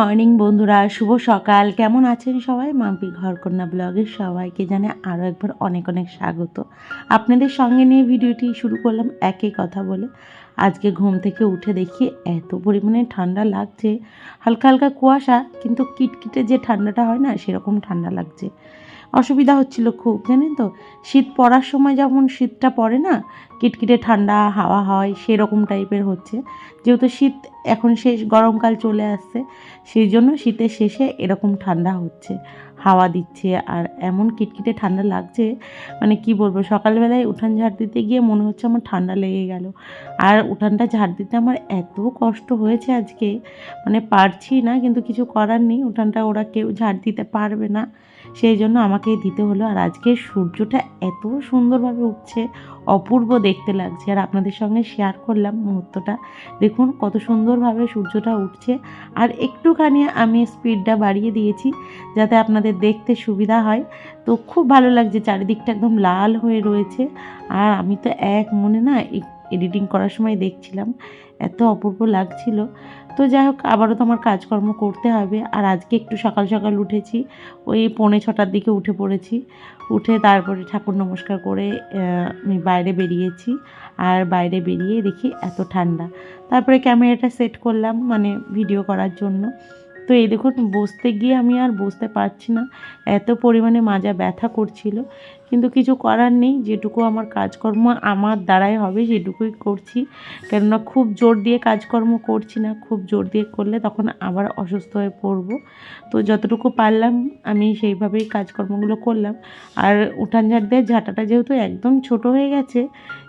Morning বন্ধুরা, শুভ সকাল। কেমন আছেন সবাই? মাম্পি ঘরকন্যা ব্লগের সবাইকে জানে আরও একবার অনেক অনেক স্বাগত। আপনাদের সঙ্গে নিয়ে ভিডিওটি শুরু করলাম একই কথা বলে। আজকে ঘুম থেকে উঠে দেখি এত পরিমাণে ঠান্ডা লাগছে। হালকা হালকা কুয়াশা, কিন্তু কিটকিটে যে ঠান্ডাটা হয় না, সেরকম ঠান্ডা লাগছে। অসুবিধা হচ্ছিল খুব, জানেন তো? শীত পড়ার সময় যেমন শীতটা পড়ে না, কিটকিটে ঠান্ডা হাওয়া হয়, সেরকম টাইপের হচ্ছে। যেহেতু শীত এখন শেষ, গরমকাল চলে আসছে, সেই জন্য শীতের শেষে এরকম ঠান্ডা হচ্ছে, হাওয়া দিচ্ছে। আর এমন কিটকিটে ঠান্ডা লাগছে মানে কি বলব, সকালবেলায় উঠান ঝাড় দিতে গিয়ে মনে হচ্ছে আমার ঠান্ডা লেগে গেল। আর উঠানটা ঝাড় দিতে আমার এত কষ্ট হয়েছে আজকে মানে পারছি না, কিন্তু কিছু করার নেই, উঠানটা ওরা কেউ ঝাড় দিতে পারবে না। সেই জন্য আমাকে দিতে হলো। আর আজকে সূর্যটা এত সুন্দরভাবে উঠছে, অপূর্ব দেখতে লাগছে। আর আপনাদের সঙ্গে শেয়ার করলাম মুহূর্তটা। দেখুন কত সুন্দরভাবে সূর্যটা উঠছে। আর একটুখানি আমি স্পিডটা বাড়িয়ে দিয়েছি যাতে আপনাদের দেখতে সুবিধা হয়। তো খুব ভালো লাগছে, চারিদিকটা একদম লাল হয়ে রয়েছে। আর আমি তো এক মনে না এডিটিং করার সময় দেখছিলাম, এত অপূর্ব লাগছিল। তো যাই হোক, আবারও তো আমার কাজকর্ম করতে হবে। আর আজকে একটু সকাল সকাল উঠেছি, ওই পৌনে ছটার দিকে উঠে পড়েছি। উঠে তারপরে ঠাকুর নমস্কার করে আমি বাইরে বেরিয়েছি। আর বাইরে বেরিয়ে দেখি এত ঠান্ডা। তারপরে ক্যামেরাটা সেট করলাম মানে ভিডিও করার জন্য। তো এই দেখুন, বসতে গিয়ে আমি আর বসতে পারছি না। এত পরিমাণে মাজা ব্যথা করছিল। কিন্তু কিছু করার নেই, যেটুকু আমার কাজকর্ম আমার দ্বারাই হবে, সেটুকুই করছি। কেননা খুব জোর দিয়ে কাজকর্ম করছি না, খুব জোর দিয়ে করলে তখন আবার অসুস্থ হয়ে পড়ব। তো যতটুকু পারলাম, আমি সেইভাবেই কাজকর্মগুলো করলাম। আর উঠান ঝাড় দিয়ে ঝাঁটাটা যেহেতু একদম ছোট হয়ে গেছে,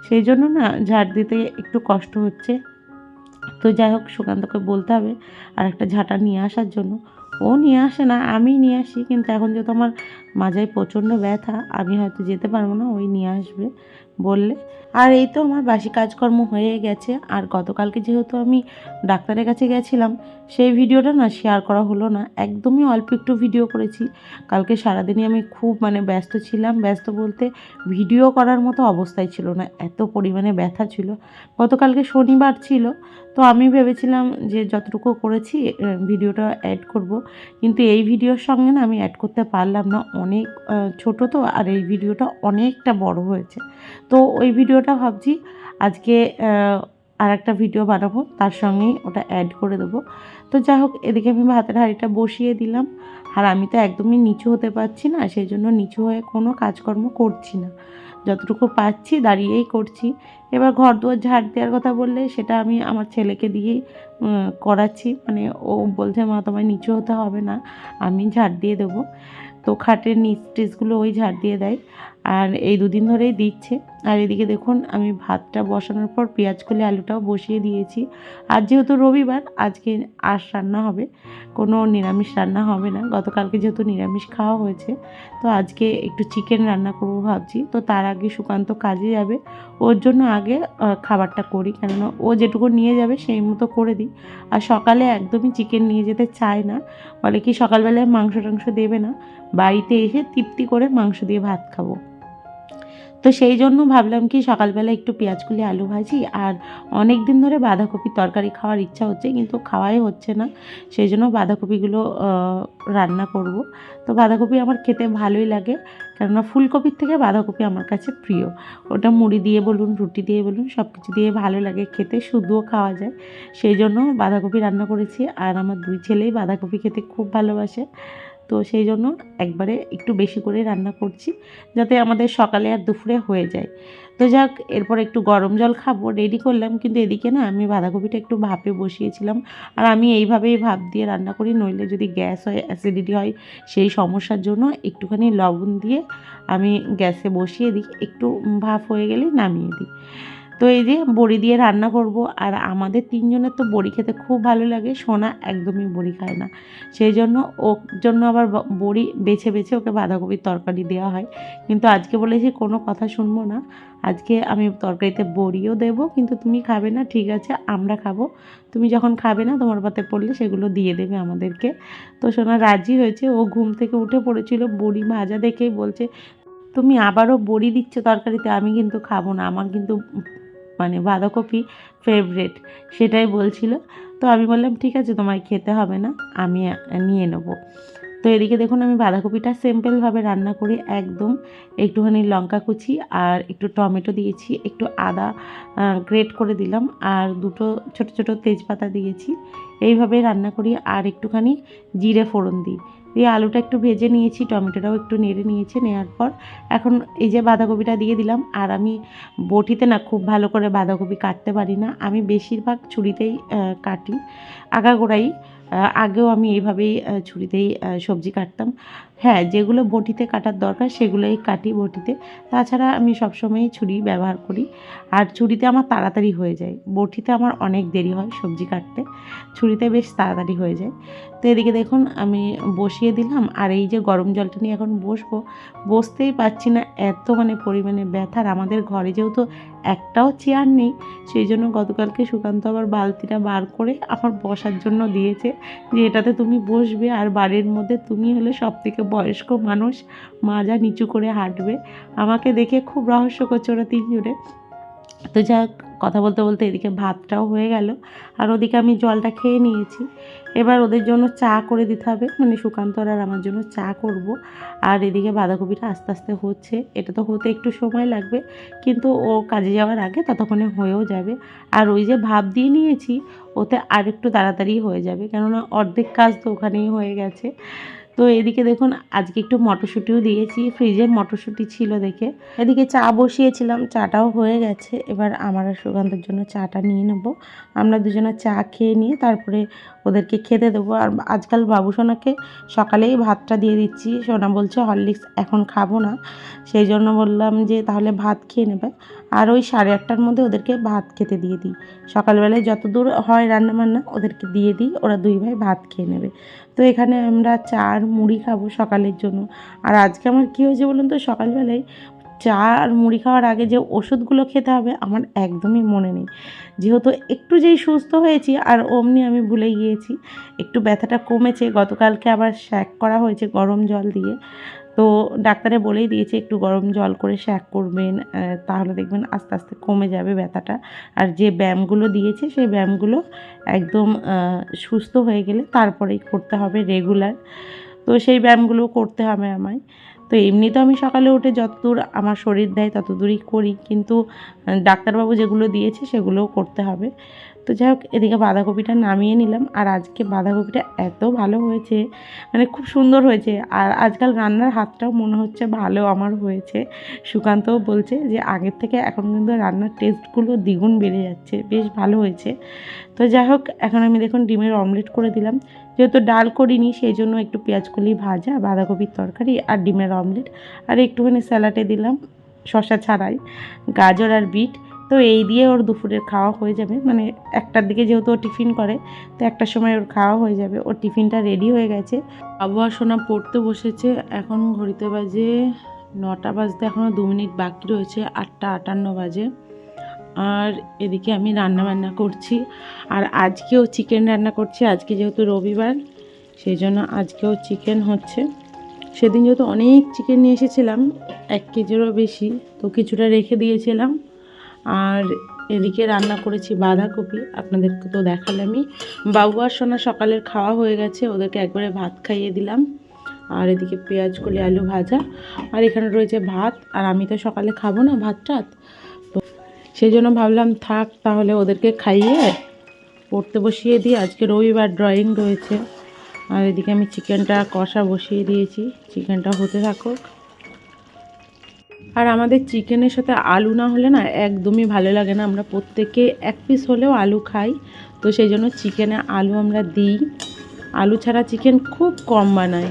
সেই জন্য না ঝাড় দিতে একটু কষ্ট হচ্ছে। তো যাই হোক, সুকান্তকে বলতে হবে আর একটা ঝাঁটা নিয়ে আসার জন্য। ও নিয়ে আসে না, আমি নিয়ে আসি, কিন্তু এখন যেহেতু আমার মাজায় প্রচণ্ড ব্যথা, আমি হয়তো যেতে পারব না, ওই নিয়ে আসবে বললে। আর এই তো আমার বাসি কাজকর্ম হয়ে গেছে, আর গতকালকে যেহেতু আমি ডাক্তারের কাছে গেছিলাম, সেই ভিডিওটা না শেয়ার করা হলো না, একদমই অল্প একটু ভিডিও করেছি। কালকে সারাদিনই আমি খুব মানে ব্যস্ত ছিলাম, ব্যস্ত বলতে ভিডিও করার মতো অবস্থায় ছিল না, এত পরিমাণে ব্যথা ছিল। গতকালকে শনিবার ছিল তো আমি ভেবেছিলাম যে যতটুকু করেছি ভিডিওটা অ্যাড করব। কিন্তু এই ভিডিওর সঙ্গে না আমি অ্যাড করতে পারলাম না। অনেক ছোট তো, আর এই ভিডিওটা অনেকটা বড় হয়েছে। তো ওই ভিডিওটা ভাবছি আজকে আর একটা ভিডিও বানাবো। তার সঙ্গেই ওটা অ্যাড করে দেবো। তো যাই হোক, এদিকে আমি ভাতের হাঁড়িটা বসিয়ে দিলাম। আর আমি তো একদমই নিচু হতে পারছি না, সেই জন্য নিচু হয়ে কোনো কাজকর্ম করছি না। যতটুকু পাচ্ছি দাঁড়িয়েই করছি। এবার ঘর দুয়ার ঝাড় দেওয়ার কথা বললে সেটা আমি আমার ছেলেকে দিয়েই করাচ্ছি। মানে ও বলছে, মা, তোমায় নিচু হতে হবে না, আমি ঝাড় দিয়ে দেবো। তো খাটের নিচ টিচগুলো ওই ঝাড় দিয়ে দেয়। আর এই দুদিন ধরেই দিচ্ছে। আর এদিকে দেখুন, আমি ভাতটা বসানোর পর পেঁয়াজ কলি আলুটাও বসিয়ে দিয়েছি। আর যেহেতু রবিবার, আজকে আর রান্না হবে। কোনো নিরামিষ রান্না হবে না। গতকালকে যেহেতু নিরামিষ খাওয়া হয়েছে, তো আজকে একটু চিকেন রান্না করব ভাবছি। তো তার আগে সুকান্ত কাজে যাবে। ওর জন্য আগে খাবারটা করি। কেননা ও যেটুকু নিয়ে যাবে, সেই মতো করে দিই। আর সকালে একদমই চিকেন নিয়ে যেতে চায় না। বলে কি, সকালবেলায় মাংস টাংস দেবে না। বাড়িতে এসে তৃপ্তি করে মাংস দিয়ে ভাত খাব। তো সেই জন্য ভাবলাম কি সকালবেলা একটু পেঁয়াজকুলি, আলু ভাজি আর অনেক দিন ধরে বাঁধাকপির তরকারি খাওয়ার ইচ্ছা হচ্ছে কিন্তু খাওয়াই হচ্ছে না। সেই জন্য বাঁধাকপিগুলো রান্না করব। তো বাঁধাকপি আমার খেতে ভালোই লাগে কেননা ফুলকপির থেকে বাঁধাকপি আমার কাছে প্রিয়। ওটা মুড়ি দিয়ে বলুন, রুটি দিয়ে বলুন সব কিছু দিয়ে ভালো লাগে খেতে, শুধুও খাওয়া যায়। সেই জন্য বাঁধাকপি রান্না করেছি আর আমার দুই ছেলেই বাঁধাকপি খেতে খুব ভালোবাসে। তো সেই জন্য একবারে একটু বেশি করে রান্না করছি যাতে আমাদের সকালে আর দুপুরে হয়ে যায়। তো যাক, এরপর একটু গরম জল খাব রেডি করলাম। কিন্তু এদিকে না, আমি বাঁধাকপিটা একটু ভাপে বসিয়েছিলাম। আর আমি এইভাবেই ভাপ দিয়ে রান্না করি, নইলে যদি গ্যাস হয় অ্যাসিডিটি হয়, সেই সমস্যার জন্য একটুখানি লবণ দিয়ে আমি গ্যাসে বসিয়ে দিই। একটু ভাপ হয়ে গেলে নামিয়ে দিই। তো এই যে বড়ি দিয়ে রান্না করব, আর আমাদের তিনজনের তো বড়ি খেতে খুব ভালো লাগে। সোনা একদমই বড়ি খায় না। সেই জন্য ওর জন্য আবার বড়ি বেছে বেছে ওকে বাঁধাকপির তরকারি দেওয়া হয়। কিন্তু আজকে বলেছি কোনো কথা শুনব না। আজকে আমি তরকারিতে বড়িও দেব, কিন্তু তুমি খাবে না, ঠিক আছে, আমরা খাব। তুমি যখন খাবে না, তোমার পাতে পড়লে সেগুলো দিয়ে দেবে আমাদেরকে। তো সোনা রাজি হয়েছে, ও ঘুম থেকে উঠে পড়েছিল, বড়ি ভাজা দেখেই বলছে, তুমি আবারও বড়ি দিচ্ছ তরকারিতে, আমি কিন্তু খাব না, আমার কিন্তু মানে বাঁধাকপি ফেভারেট সেটাই বলছিল। তো আমি বললাম, ঠিক আছে, তোমায় খেতে হবে না, আমি নিয়ে নেব। তো এদিকে দেখুন, আমি বাঁধাকপিটা সিম্পলভাবে রান্না করি একদম একটুখানি লঙ্কা কুচি আর একটু টমেটো দিয়েছি, একটু আদা গ্রেট করে দিলাম। আর দুটো ছোট ছোট তেজপাতা দিয়েছি। এইভাবে রান্না করি আর একটুখানি জিরে ফোড়ন দিই। দিয়ে আলুটা একটু ভেজে নিয়েছি, টমেটোটাও একটু নেড়ে নিয়েছি নেওয়ার পর এখন এই যে বাঁধাকপিটা দিয়ে দিলাম আর আমি বটিতে না খুব ভালো করে বাঁধাকপি কাটতে পারি না। আমি বেশিরভাগ ছুরিতেই কাটি। আগাগোড়াই আগেও আমি এইভাবেই ছুরিতেই সবজি কাটতাম। হ্যাঁ যেগুলো বটিতে কাটার দরকার সেগুলোই কাটি বটিতে। তাছাড়া আমি সবসময়ই ছুরি ব্যবহার করি। আর ছুরিতে আমার তাড়াতাড়ি হয়ে যায়। বটিতে আমার অনেক দেরি হয় সবজি কাটতে। ছুরিতে বেশ তাড়াতাড়ি হয়ে যায়। তো এদিকে দেখুন আমি বসিয়ে দিলাম, আর এই যে গরম জলটা নিয়ে এখন বসবো, বসতেই পারছি না এত মানে পরিমাণে ব্যথার আমাদের ঘরে যেহেতু একটাও চেয়ার নেই, সেই জন্য গতকালকে সুকান্ত আবার বালতিটা বার করে আমার বসার জন্য দিয়েছে যে এটাতে তুমি বসবে, আর বাড়ির মধ্যে তুমি হলে সব থেকে বয়স্ক মানুষ, মাজা নিচু করে হাঁটবে। আমাকে দেখে খুব রহস্য করছে ওরা তিনজনে। তো যা কথা বলতে বলতে এদিকে ভাতটাও হয়ে গেল। আর ওদিকে আমি জলটা খেয়ে নিয়েছি। এবার ওদের জন্য চা করে দিতে হবে। মানে সুকান্তর আর আমার জন্য চা করব। আর এদিকে বাঁধাকপিটা আস্তে আস্তে হচ্ছে। এটা তো হতে একটু সময় লাগবে। কিন্তু ও কাজে যাওয়ার আগে ততক্ষণে হয়েও যাবে। আর ওই যে ভাব দিয়ে নিয়েছি, ওতে আর একটু তাড়াতাড়ি হয়ে যাবে। কেননা অর্ধেক কাজ তো ওখানেই হয়ে গেছে। তো এদিকে দেখুন, আজকে একটু মটরশুঁটিও দিয়েছি। ফ্রিজের মটরশুঁটি ছিল দেখে। এদিকে চা বসিয়েছিলাম, চাটাও হয়ে গেছে। এবার আমার সুগন্ধের জন্য চাটা নিয়ে নেব। আমরা দুজনে চা খেয়ে নিয়ে তারপরে ওদেরকে খেতে দেবো। আর আজকাল বাবু সোনাকে সকালেই ভাতটা দিয়ে দিচ্ছি। সোনা বলছে, হরলিক্স এখন খাব না। সেই জন্য বললাম যে, তাহলে ভাত খেয়ে নেবে। আর ওই সাড়ে আটটার মধ্যে ওদেরকে ভাত খেতে দিয়ে দিই। সকালবেলায় যত দূর হয় রান্নাবান্না, ওদেরকে দিয়ে দিই। ওরা দুই ভাই ভাত খেয়ে নেবে। তো এখানে আমরা চা আর মুড়ি খাব সকালের জন্য। আর আজকে আমার কী হয়েছে বলুন তো? সকালবেলায় চা আর মুড়ি খাওয়ার আগে যে ওষুধগুলো খেতে হবে, আমার একদমই মনে নেই। যেহেতু একটু যেই সুস্থ হয়েছি, আর অমনি আমি ভুলে গিয়েছি, একটু ব্যথাটা কমেছে, গতকালকে আবার শ্যাক করা হয়েছে গরম জল দিয়ে। তো ডাক্তারে বলেই দিয়েছে, একটু গরম জল করে শ্যাক করবেন তাহলে দেখবেন আস্তে আস্তে কমে যাবে ব্যথাটা। আর যে ব্যায়ামগুলো দিয়েছে, সেই ব্যায়ামগুলো একদম সুস্থ হয়ে গেলে তারপরেই করতে হবে রেগুলার। তো সেই ব্যায়ামগুলো করতে হবে আমায়। তো এমনি তো আমি সকালে উঠে যতদূর আমার শরীর দেয় তত দূরই করি। কিন্তু ডাক্তারবাবু যেগুলো দিয়েছে সেগুলোও করতে হবে। তো যাই হোক, এদিকে বাঁধাকপিটা নামিয়ে নিলাম। আর আজকে বাঁধাকপিটা এত ভালো হয়েছে মানে খুব সুন্দর হয়েছে। আর আজকাল রান্নার হাতটাও মনে হচ্ছে ভালো আমার হয়েছে। সুকান্তও বলছে যে, আগের থেকে এখন কিন্তু রান্নার টেস্টগুলো দ্বিগুণ বেড়ে যাচ্ছে। বেশ ভালো হয়েছে। তো যাই হোক, এখন আমি দেখুন ডিমের অমলেট করে দিলাম। যেহেতু ডাল করিনি, সেই জন্য একটু পেঁয়াজ কলি ভাজা, বাঁধাকপির তরকারি আর ডিমের অমলেট আর একটুখানি স্যালাডে দিলাম শশা ছাড়াই। গাজর আর বিট। তো এই দিয়ে ওর দুপুরের খাওয়া হয়ে যাবে। মানে একটার দিকে যেহেতু ও টিফিন করে, তো একটার সময় ওর খাওয়া হয়ে যাবে। ওর টিফিনটা রেডি হয়ে গেছে। আবহাওয়া সোনা পড়তে বসেছে। এখন ঘড়িতে বাজে নটা বাজতে এখনও দু মিনিট বাকি রয়েছে, আটটা আটান্ন বাজে। আর এদিকে আমি রান্না বান্না করছি। আর আজকেও চিকেন রান্না করছি। আজকে যেহেতু রবিবার, সেই জন্য আজকেও চিকেন হচ্ছে। সেদিন যেহেতু অনেক চিকেন নিয়ে এসেছিলাম, এক কেজিরও বেশি, তো কিছুটা রেখে দিয়েছিলাম। আর এদিকে রান্না করেছি বাঁধাকপি। আপনাদেরকে তো দেখালে আমি বাবু আর সোনা সকালের খাওয়া হয়ে গেছে, ওদেরকে একবারে ভাত খাইয়ে দিলাম। আর এদিকে পেঁয়াজ কলি আলু ভাজা। আর এখানে রয়েছে ভাত, আর আমি তো সকালে খাব না ভাত টাত। তো সেই জন্য ভাবলাম থাক, তাহলে ওদেরকে খাইয়ে পড়তে বসিয়ে দিই। আজকে রবিবার ড্রয়িং রয়েছে। আর এদিকে আমি চিকেনটা কষা বসিয়ে দিয়েছি। চিকেনটা হতে থাকুক। আর আমাদের চিকেনের সাথে আলু না হলে না একদমই ভালো লাগে না। আমরা প্রত্যেকে এক পিস হলেও আলু খাই। তো সেই জন্য চিকেনে আলু আমরা দিই। আলু ছাড়া চিকেন খুব কম বানাই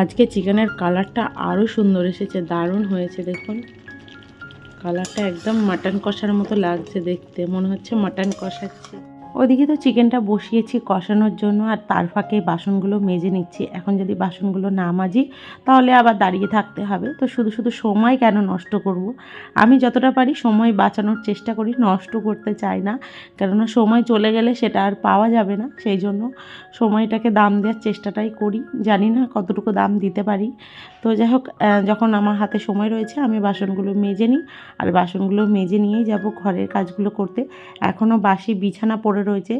আজকে চিকেনের কালারটা আরও সুন্দর এসেছে, দারুণ হয়েছে দেখুন। কালারটা একদম মাটন কষার মতো লাগছে দেখতে, মনে হচ্ছে মাটন কষাচ্ছে। ওদিকে তো চিকেনটা বসিয়েছি কষানোর জন্য আর তার ফাঁকে বাসনগুলো মেজে নিচ্ছি। এখন যদি বাসনগুলো না মাজি, তাহলে আবার দাঁড়িয়ে থাকতে হবে। তো শুধু শুধু সময় কেন নষ্ট করব। আমি যতটা পারি সময় বাঁচানোর চেষ্টা করি, নষ্ট করতে চাই না। কেননা সময় চলে গেলে সেটা আর পাওয়া যাবে না। সেই জন্য সময়টাকে দাম দেওয়ার চেষ্টাটাই করি। জানি না কতটুকু দাম দিতে পারি। তো যাই হোক যখন আমার হাতে সময় রয়েছে, আমি বাসনগুলো মেজে নিই। আর বাসনগুলো মেজে নিয়েই যাব ঘরের কাজগুলো করতে। এখনও বাসি বিছানা পড়ে রয়েছে।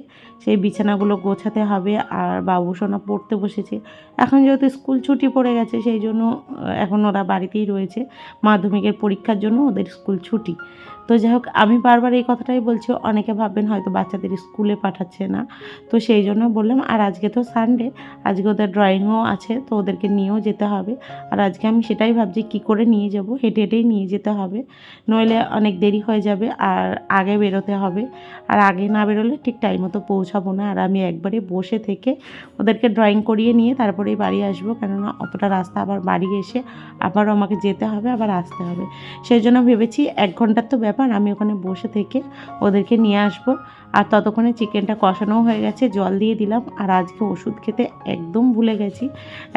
সেই বিছানাগুলো গোছাতে হবে আর বাবুসোনা পড়তে বসেছে। এখন যেহেতু স্কুল ছুটি পড়ে গেছে, সেই জন্য এখন ওরা বাড়িতেই রয়েছে। মাধ্যমিকের পরীক্ষার জন্য ওদের স্কুল ছুটি। তো যাই হোক, আমি বারবার এই কথাটাই বলছি, অনেকে ভাববেন হয়তো বাচ্চাদের স্কুলে পাঠাচ্ছে না। তো সেই জন্য বললাম, আর আজকে তো সানডে আজকে ওদের ড্রয়িংও আছে, তো ওদেরকে নিয়েও যেতে হবে। আর আজকে আমি সেটাই ভাবছি, কি করে নিয়ে যাব? হেঁটে হেঁটেই নিয়ে যেতে হবে। নইলে অনেক দেরি হয়ে যাবে, আর আগে বেরোতে হবে। আর আগে না বেরোলে ঠিক টাইম মতো পৌঁছাবো না। আর আমি একবারে বসে থেকে ওদেরকে ড্রয়িং করিয়ে নিয়ে তারপরেই বাড়ি আসব। কেননা অতটা রাস্তা আবার বাড়ি এসে আবারও আমাকে যেতে হবে, আবার আসতে হবে। সেই জন্য ভেবেছি এক ঘণ্টার তো ব্যাপার আমি ওখানে বসে থেকে ওদেরকে নিয়ে আসব। আর ততক্ষণে চিকেনটা কষানোও হয়ে গেছে, জল দিয়ে দিলাম। আর আজকে ওষুধ খেতে একদম ভুলে গেছি,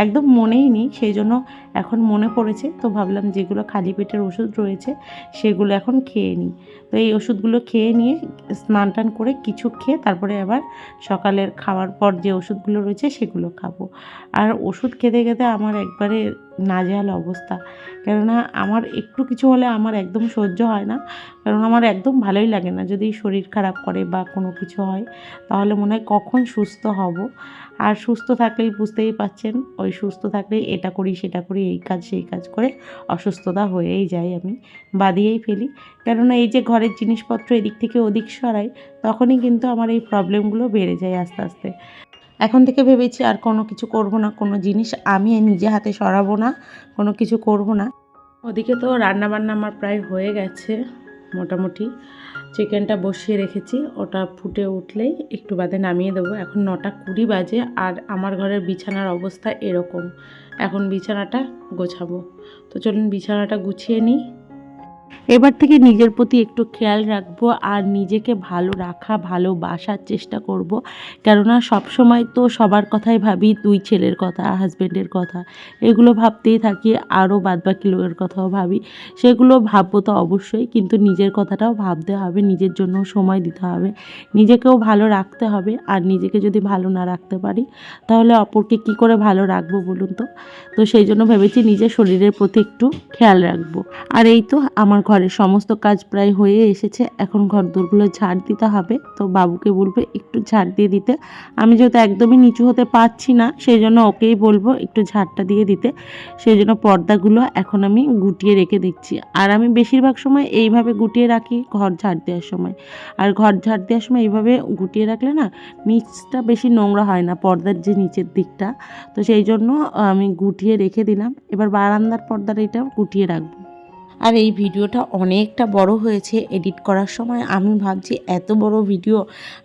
একদম মনেই নেই, সেই জন্য এখন মনে পড়েছে। তো ভাবলাম যেগুলো খালি পেটের ওষুধ রয়েছে, সেগুলো এখন খেয়ে নিই। তো এই ওষুধগুলো খেয়ে নিয়ে স্নান টান করে কিছু খেয়ে তারপরে আবার সকালের খাওয়ার পর যে ওষুধগুলো রয়েছে সেগুলো খাব। আর ওষুধ খেতে খেতে আমার একবারে নাজেহাল অবস্থা। কেননা আমার একটু কিছু হলে আমার একদম সহ্য হয় না, কারণ আমার একদম ভালোই লাগে না। যদি শরীর খারাপ করে বা কোনো কিছু হয়, তাহলে মনে হয় কখন সুস্থ হব। আর সুস্থ থাকলেই বুঝতেই পাচ্ছেন, ওই সুস্থ থাকলেই এটা করি, সেটা করি, এই কাজ, সেই কাজ করে অসুস্থতা হয়েই যায় আমি বাদিয়েই ফেলি। কেননা এই যে ঘরের জিনিসপত্র এদিক থেকে ওদিক সরাই, তখনই কিন্তু আমার এই প্রবলেমগুলো বেড়ে যায় আস্তে আস্তে। এখন থেকে ভেবেছি আর কোনো কিছু করব না, কোনো জিনিস আমি নিজে হাতে সরাবো না, কোনো কিছু করব না। ওদিকে তো রান্না বান্না আমার প্রায় হয়ে গেছে, মোটামুটি। চিকেনটা বসিয়ে রেখেছি, ওটা ফুটে উঠলেই একটু বাদে নামিয়ে দেবো। এখন নটা কুড়ি বাজে আর আমার ঘরের বিছানার অবস্থা এরকম। এখন বিছানাটা গোছাবো। তো চলুন বিছানাটা গুছিয়ে নিই। এবার থেকে নিজের প্রতি একটু খেয়াল রাখব আর নিজেকে ভালো রাখা ভালোবাসার চেষ্টা করব। কেননা সবসময় তো সবার কথাই ভাবি, দুই ছেলের কথা হাজব্যান্ডের কথা। এগুলো ভাবতেই থাকি, আরও বাদবাকি লোকের কথাও ভাবি। সেগুলো ভাববো তো অবশ্যই, কিন্তু নিজের কথাটাও ভাবতে হবে, নিজের জন্য সময় দিতে হবে। নিজেকেও ভালো রাখতে হবে, আর নিজেকে যদি ভালো না রাখতে পারি, তাহলে অপরকে কি করে ভালো রাখব বলুন তো? তো সেই জন্য ভেবেছি নিজের শরীরের প্রতি একটু খেয়াল রাখব। আর এই তো আমার ঘরের সমস্ত কাজ প্রায় হয়ে এসেছে, এখন ঘর দোরগুলো ঝাড় দিতে হবে। তো বাবুকে বলব একটু ঝাড় দিয়ে দিতে। আমি যেহেতু একদমই নিচু হতে পারছি না সেই জন্য ওকেই বলব একটু ঝাড়টা দিয়ে দিতে। সেই জন্য পর্দাগুলো এখন আমি গুটিয়ে রেখে দেখছি আর আমি বেশিরভাগ সময় এইভাবে গুটিয়ে রাখি ঘর ঝাড় দেওয়ার সময়। আর ঘর ঝাড় দেওয়ার সময় এইভাবে গুটিয়ে রাখলে না, নিচটা বেশি নোংরা হয় না, পর্দার যে নিচের দিকটা। তো সেই জন্য আমি গুটিয়ে রেখে দিলাম। এবার বারান্দার পর্দার এটাও গুটিয়ে রাখব। আর এই ভিডিওটা অনেকটা বড় হয়েছে। এডিট করার সময় আমি ভাবছি, এত বড় ভিডিও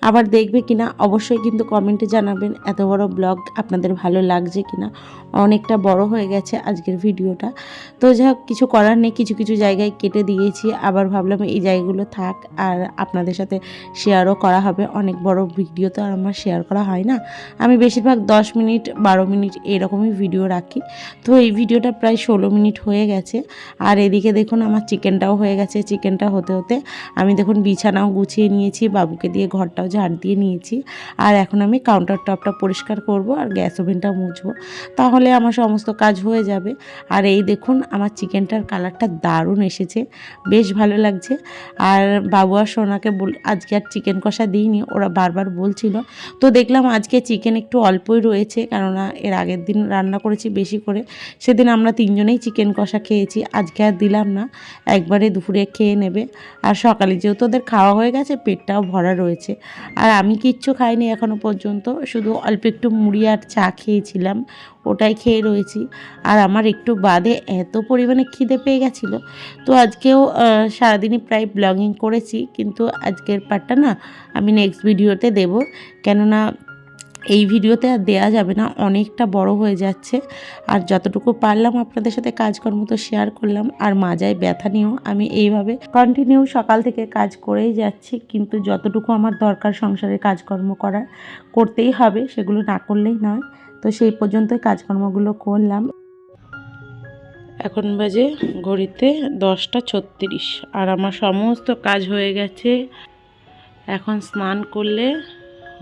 আবার দেখবে কিনা? অবশ্যই কিন্তু কমেন্টে জানাবেন, এত বড় ব্লগ আপনাদের ভালো লাগছে কিনা? অনেকটা বড় হয়ে গেছে আজকের ভিডিওটা। তো হোক, কিছু করার নেই, কিছু কিছু জায়গায় কেটে দিয়েছি, আবার ভাবলাম এই জায়গাগুলো থাক আর আপনাদের সাথে শেয়ারও করা হবে। অনেক বড় ভিডিও তো আর আমার শেয়ার করা হয় না। আমি বেশিরভাগ দশ মিনিট, বারো মিনিট এরকমই ভিডিও রাখি। তো এই ভিডিওটা প্রায় ষোলো মিনিট হয়ে গেছে। আর এদিকে দেখুন আমার চিকেনটাও হয়ে গেছে, চিকেনটা হতে হতে আমি দেখুন বিছানাও গুছিয়ে নিয়েছি, বাবুকে দিয়ে ঘরটাও ঝাড় দিয়ে নিয়েছি। আর এখন আমি কাউন্টার টপটা পরিষ্কার করব আর গ্যাস ওভেনটা মুছবো। তাহলে আমার সমস্ত কাজ হয়ে যাবে। আর এই দেখুন আমার চিকেনটার কালারটা দারুণ এসেছে, বেশ ভালো লাগছে। আর বাবু আর সোনাকে বল, আজকে আর চিকেন কষা দিইনি, ওরা বারবার বলছিল। তো দেখলাম আজকে চিকেন একটু অল্পই রয়েছে, কেননা এর আগের দিন রান্না করেছি বেশি করে। সেদিন আমরা তিনজনেই চিকেন কষা খেয়েছি, আজকে আর দিলাম না, একবারে দুপুরে খেয়ে নেবে। আর সকালে যেহেতু ওদের খাওয়া হয়ে গেছে, পেটটাও ভরা রয়েছে। আর আমি কিচ্ছু খাইনি এখনও পর্যন্ত, শুধু অল্প একটু মুড়ি আর চা খেয়েছিলাম, ওটাই খেয়ে রয়েছি। আর আমার একটু বাদে এত পরিমাণে খিদে পেয়ে গেছিল। তো আজকেও সারাদিনই প্রায় ব্লগিং করেছি, কিন্তু আজকের পার্টটা না আমি নেক্সট ভিডিওতে দেব। কেননা এই ভিডিওতে আর দেয়া যাবে না, অনেকটা বড় হয়ে যাচ্ছে। আর যতটুকু পারলাম আপনাদের সাথে কাজকর্ম তো শেয়ার করলাম, আর মাজায় ব্যথা নিয়েও আমি এইভাবে কন্টিনিউ সকাল থেকে কাজ করেই যাচ্ছি, কিন্তু যতটুকু আমার দরকার সংসারে কাজকর্ম করার, করতেই হবে, সেগুলো না করলেই নয়। তো সেই পর্যন্তই কাজকর্মগুলো করলাম। এখন বাজে ঘড়িতে দশটা ছত্রিশ, আর আমার সমস্ত কাজ হয়ে গেছে। এখন স্নান করলে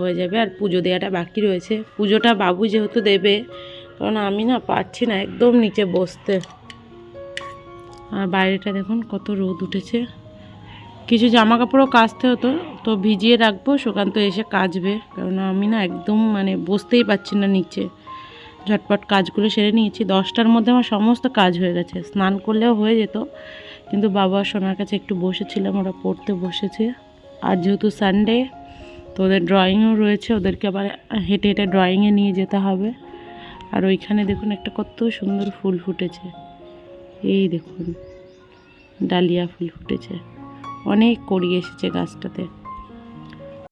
হয়ে যাবে আর পুজো দেওয়াটা বাকি রয়েছে। পুজোটা বাবু যেহেতু দেবে, কারণ আমি না পারছি না একদম নিচে বসতে। আর বাইরেটা দেখুন কত রোদ উঠেছে। কিছু জামা কাপড়ও কাচতে হতো, তো ভিজিয়ে রাখব, সুকান্ত এসে কাচবে। কারণ আমি না একদম মানে বসতেই পারছি না নিচে। ঝটপট কাজগুলো সেরে নিয়েছি। দশটার মধ্যে আমার সমস্ত কাজ হয়ে গেছে। স্নান করলেও হয়ে যেত, কিন্তু বাবা সোনার কাছে একটু বসেছিলাম, ওরা পড়তে বসেছে। আর যেহেতু সানডে ওদের ড্রয়িংও রয়েছে, ওদেরকে আবার হেঁটে হেঁটে ড্রয়িংয়ে নিয়ে যেতে হবে। আর ওইখানে দেখুন একটা কত সুন্দর ফুল ফুটেছে। এই দেখুন, ডালিয়া ফুল ফুটেছে। অনেক কড়ি এসেছে গাছটাতে।